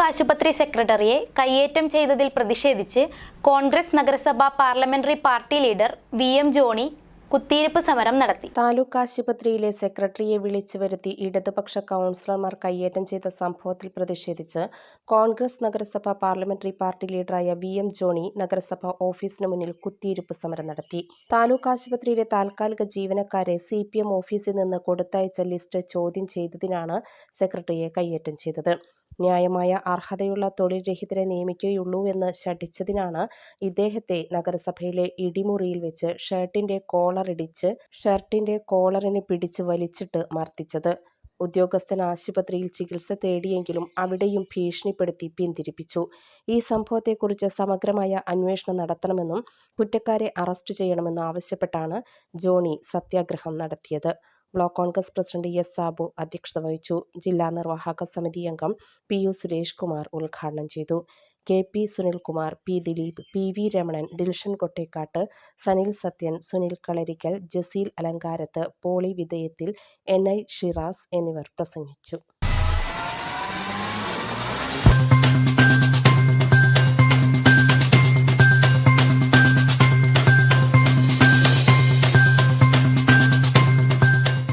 ആശുപത്രി സെക്രട്ടറിയെ കയ്യേറ്റം ചെയ്തതിൽ പ്രതിഷേധിച്ച് കോൺഗ്രസ് നഗരസഭാ parliamentary party leader V M Johny കുത്തിയിരിപ്പ് സമരം നടത്തി. താലൂക്ക് ആശുപത്രിയിലെ സെക്രട്ടറിയെ വിളിച്ചു വരുത്തി ഇടതുപക്ഷ കൗൺസിലർമാർ കയ്യേറ്റം ചെയ്ത സംഭവത്തിൽ പ്രതിഷേധിച്ച് കോൺഗ്രസ് നഗരസഭ പാർലമെന്ററി പാർട്ടി ലീഡറായ വി എം ജോണി നഗരസഭ ഓഫീസിന് മുന്നിൽ കുത്തിയിരിപ്പ് സമരം നടത്തി. താലൂക്ക് ആശുപത്രിയിലെ താൽക്കാലിക ജീവനക്കാരെ സി ഓഫീസിൽ നിന്ന് കൊടുത്തയച്ച ലിസ്റ്റ് ചോദ്യം ചെയ്തതിനാണ് സെക്രട്ടറിയെ കയ്യേറ്റം ചെയ്തത്. ന്യായമായ അർഹതയുള്ള തൊഴിൽ രഹിതരെ നിയമിക്കുകയുള്ളൂവെന്ന് ശഠിച്ചതിനാണ് ഇദ്ദേഹത്തെ നഗരസഭയിലെ ഇടിമുറിയിൽ വെച്ച് ഷർട്ടിന്റെ കോളർ കോളറിടിച്ച് ഷർട്ടിന്റെ കോളറിന് പിടിച്ച് വലിച്ചിട്ട് മർദ്ദിച്ചത്. ഉദ്യോഗസ്ഥൻ ആശുപത്രിയിൽ ചികിത്സ തേടിയെങ്കിലും അവിടെയും ഭീഷണിപ്പെടുത്തി പിന്തിരിപ്പിച്ചു. ഈ സംഭവത്തെക്കുറിച്ച് സമഗ്രമായ അന്വേഷണം നടത്തണമെന്നും കുറ്റക്കാരെ അറസ്റ്റ് ചെയ്യണമെന്നും ആവശ്യപ്പെട്ടാണ് ജോണി സത്യാഗ്രഹം നടത്തിയത്. Block Congress president S Sabu അധ്യക്ഷത വഹിച്ചു. ജില്ലാ നിർവാഹക സമിതി അംഗം പി യു സുരേഷ് കുമാർ ഉദ്ഘാടനം ചെയ്തു. K P Sunilkumar P Dileep P V Ramanan Dilshan Kottekkat Sanil Sathyan Sunil Kalarikkal Jaseel Alankarath Poly വിധേയത്തിൽ N I Shiraz എന്നിവർ പ്രസംഗിച്ചു.